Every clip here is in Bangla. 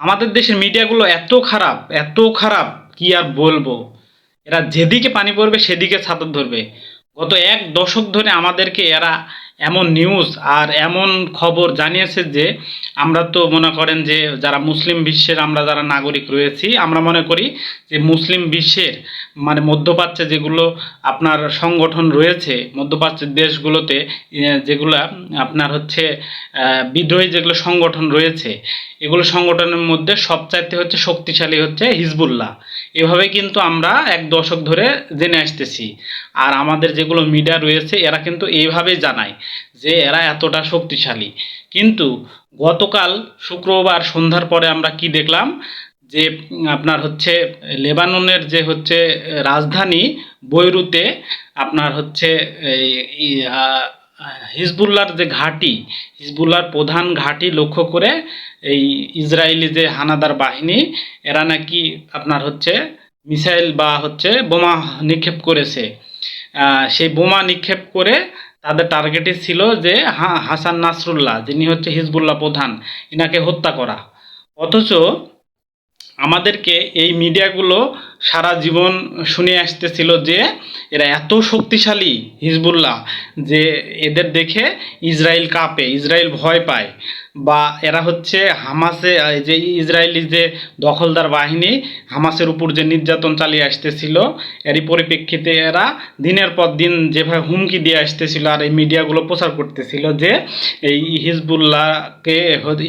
আমাদের দেশের মিডিয়াগুলো এত খারাপ এত খারাপ, কি আর বলব? এরা যেদিকে পানি পড়বে সেদিকে ছাতর ধরবে। গত এক দশক ধরে আমাদেরকে এরা এমন নিউজ আর এমন খবর জানিয়েছে যে, আমরা তো মনে করেন যে, যারা মুসলিম বিশ্বের আমরা যারা নাগরিক রয়েছি, আমরা মনে করি যে মুসলিম বিশ্বের মানে মধ্যপ্রাচ্যে যেগুলো আপনার সংগঠন রয়েছে, মধ্যপ্রাচ্যের দেশগুলোতে যেগুলা আপনার হচ্ছে বিদ্রোহী যেগুলো সংগঠন রয়েছে, এগুলো সংগঠনের মধ্যে সবচাইতে হচ্ছে শক্তিশালী হচ্ছে হিজবুল্লাহ। এভাবে কিন্তু আমরা এক দশক ধরে জেনে আসতেছি। আর আমাদের যেগুলো মিডিয়া রয়েছে, এরা কিন্তু এইভাবেই জানায়। যে এরা এতটা শক্তিশালী। কিন্তু গতকাল শুক্রবার সন্ধ্যার পরে আমরা কি দেখলাম? যে আপনার হচ্ছে লেবাননের যে হচ্ছে রাজধানী বৈরুতে আপনার হচ্ছে হিজবুল্লাহর যে ঘাঁটি হিজবুল্লাহর প্রধান ঘাঁটি লক্ষ্য করে এই ইসরায়েলি যে হানাদার বাহিনী, এরা নাকি আপনার হচ্ছে মিসাইল বা হচ্ছে বোমা নিক্ষেপ করেছে। সেই বোমা নিক্ষেপ করে তাদের টার্গেটে ছিল যে হাসান নাসরুল্লাহ, যিনি হচ্ছে হিজবুল্লাহ প্রধান, ইনাকে হত্যা করা। অথচ আমাদেরকে এই মিডিয়াগুলো সারা জীবন শুনে আসতেছিল যে এরা এত শক্তিশালী হিজবুল্লাহ যে এদের দেখে ইসরায়েল কাঁপে ইসরায়েল ভয় পায়। বা এরা হচ্ছে হামাসে যে ইসরায়েলি যে দখলদার বাহিনী, হামাসের উপর যে নির্যাতন চালিয়ে আসতেছিল, এরই পরিপ্রেক্ষিতে এরা দিনের পর দিন যেভাবে হুমকি দিয়ে আসতেছিল আর এই মিডিয়াগুলো প্রচার করতেছিল যে এই হিজবুল্লাহকে,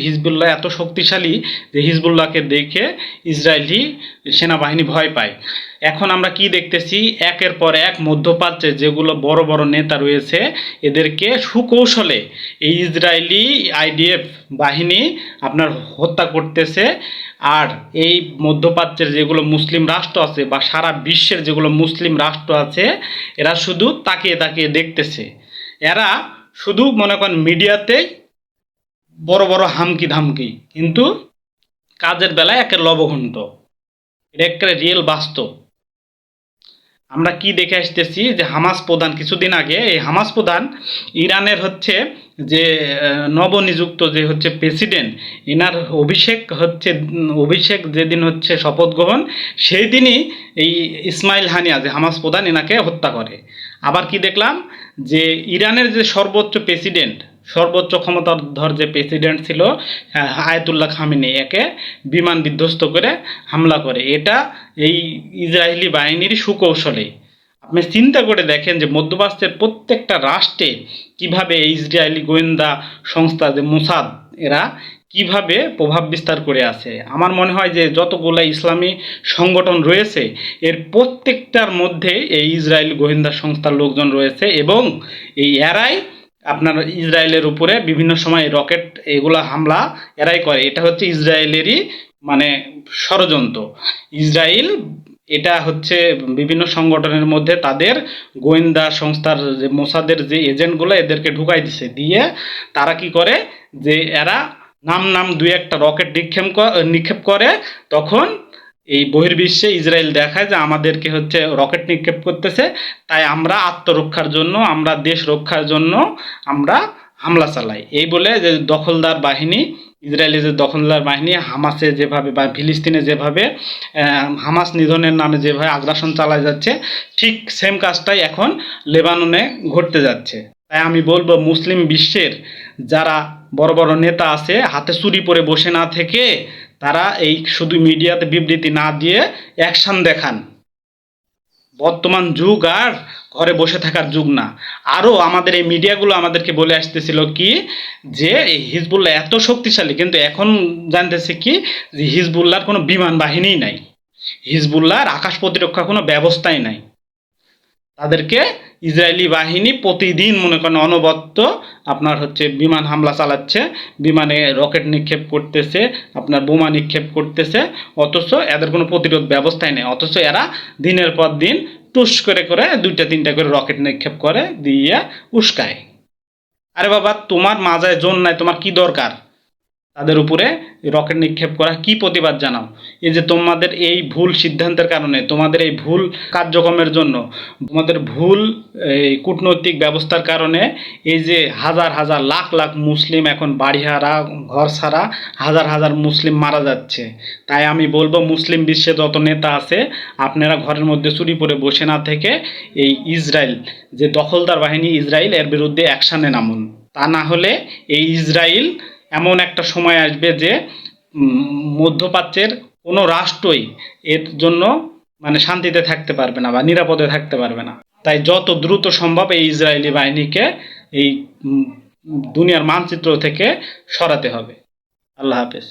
হিজবুল্লাহ এত শক্তিশালী যে হিজবুল্লাহকে দেখে ইসরায়েলি সেনাবাহিনী ভয় পায়। এখন আমরা কি দেখতেছি? একের পর এক মধ্যপ্রাচ্যে যেগুলো বড় বড় নেতা রয়েছে, এদেরকে সুকৌশলে এই ইসরায়েলি আইডিএফ বাহিনী আপনার হত্যা করতেছে। আর এই মধ্যপ্রাচ্যের যেগুলো মুসলিম রাষ্ট্র আছে বা সারা বিশ্বের যেগুলো মুসলিম রাষ্ট্র আছে, এরা শুধু তাকিয়ে তাকিয়ে দেখতেছে। এরা শুধু মনে করেন মিডিয়াতেই বড় বড় হামকি ধামকি, কিন্তু কাজের বেলায় একের লবঘণ্ট। এটা একটা রিয়েল বাস্তব। আমরা কি দেখে আসতেছি যে হামাস প্রধান কিছুদিন আগে, এই হামাস প্রধান ইরানের হচ্ছে যে নবনিযুক্ত যে হচ্ছে প্রেসিডেন্ট এনার অভিষেক হচ্ছে, অভিষেক যেদিন হচ্ছে শপথ গ্রহণ সেই দিনই এই ইসমাইল হানিয়া যে হামাস প্রধান এনাকে হত্যা করে। আবার কি দেখলাম যে, ইরানের যে সর্বোচ্চ প্রেসিডেন্ট সর্বোচ্চ ক্ষমতাধর যে প্রেসিডেন্ট ছিল আহ, আয়াতুল্লাহ খামিনি একে বিমান বিধ্বস্ত করে হামলা করে। এটা এই ইসরায়েলি বাহিনীর সুকৌশলে। আপনি চিন্তা করে দেখেন যে মধ্যপ্রাচ্যের প্রত্যেকটা রাষ্ট্রে কীভাবে এই ইসরায়েলি গোয়েন্দা সংস্থা যে মোসাদ এরা কীভাবে প্রভাব বিস্তার করে আছে। আমার মনে হয় যে যতগুলো ইসলামী সংগঠন রয়েছে এর প্রত্যেকটার মধ্যে এই ইসরায়েলি গোয়েন্দা সংস্থার লোকজন রয়েছে এবং এই এরাই আপনার ইসরায়েলের উপরে বিভিন্ন সময় রকেট এগুলা হামলা এরাই করে। এটা হচ্ছে ইসরায়েলেরই মানে ষড়যন্ত্র। ইসরায়েল এটা হচ্ছে বিভিন্ন সংগঠনের মধ্যে তাদের গোয়েন্দা সংস্থার যে মোসাদের যে এজেন্টগুলো এদেরকে ঢুকাই দিছে। দিয়ে তারা কি করে? যে এরা নাম নাম দুই একটা রকেট নিক্ষেপ নিক্ষেপ করে, তখন এই বহির্বিশ্বে ইসরায়েল দেখায় যে আমাদেরকে হচ্ছে রকেট নিক্ষেপ করতেছে, তাই আমরা আত্মরক্ষার জন্য, আমরা দেশ রক্ষার জন্য আমরা হামলা চালাই। এই বলে যে দখলদার বাহিনী ইসরায়েলি যে দখলদার বাহিনী, হামাসে যেভাবে বা ফিলিস্তিনে যেভাবে হামাস নিধনের নামে যেভাবে আগ্রাসন চালায় যাচ্ছে, ঠিক সেম কাজটাই এখন লেবাননে ঘটতে যাচ্ছে। তাই আমি বলব, মুসলিম বিশ্বের যারা বড় বড় নেতা আছে, হাতে চুরি পরে বসে না থেকে তারা এই শুধু মিডিয়াতে বিবৃতি না দিয়ে অ্যাকশন দেখান। বর্তমান যুগ আর ঘরে বসে থাকার যুগ না। আরও আমাদের এই মিডিয়াগুলো আমাদেরকে বলে আসতেছিল কি যে, এই হিজবুল্লাহ এত শক্তিশালী, কিন্তু এখন জানতেছে কি যে হিজবুল্লাহর কোনো বিমান বাহিনীই নাই। হিজবুল্লাহর আকাশ প্রতিরক্ষা কোনো ব্যবস্থাই নাই। তাদেরকে ইসরায়েলি বাহিনী প্রতিদিন মনে করেন অনবদ্য আপনার হচ্ছে বিমান হামলা চালাচ্ছে, বিমানে রকেট নিক্ষেপ করতেছে, আপনার বোমা নিক্ষেপ করতেছে, অথচ এদের কোনো প্রতিরোধ ব্যবস্থাই নেই, অথচ এরা দিনের পর দিন টুস করে করে দুইটা তিনটা করে রকেট নিক্ষেপ করে দিয়ে উস্কায়। আরে বাবা, তোমার মাজায় জোন নাই, তোমার কি দরকার? তাদের উপরে রকেট নিক্ষেপ করা। কি প্রতিবাদ জানাও? এই যে তোমাদের এই ভুল সিদ্ধান্তের কারণে, তোমাদের এই ভুল কার্যক্রমের জন্য, তোমাদের ভুল, এই কূটনৈতিক ব্যবস্থার কারণে এই যে হাজার হাজার, লাখ লাখ মুসলিম এখন বাড়িহারা, ঘর ছাড়া হাজার হাজার মুসলিম মারা যাচ্ছে। তাই আমি বলব, মুসলিম বিশ্বে যত নেতা আছে, আপনারা ঘরের মধ্যে চুরি পরে বসে না থেকে এই ইসরায়েল, যে দখলদার বাহিনী ইসরায়েল, এর বিরুদ্ধে অ্যাকশানে নামুন। তা না হলে এই ইসরায়েল এমন একটা সময় আসবে যে মধ্যপ্রাচ্যের কোনো রাষ্ট্রই এর জন্য মানে শান্তিতে থাকতে পারবে না বা নিরাপদে থাকতে পারবে না। তাই যত দ্রুত সম্ভব এই ইসরায়েলি বাহিনীকে এই দুনিয়ার মানচিত্র থেকে সরাতে হবে। আল্লাহ হাফেজ।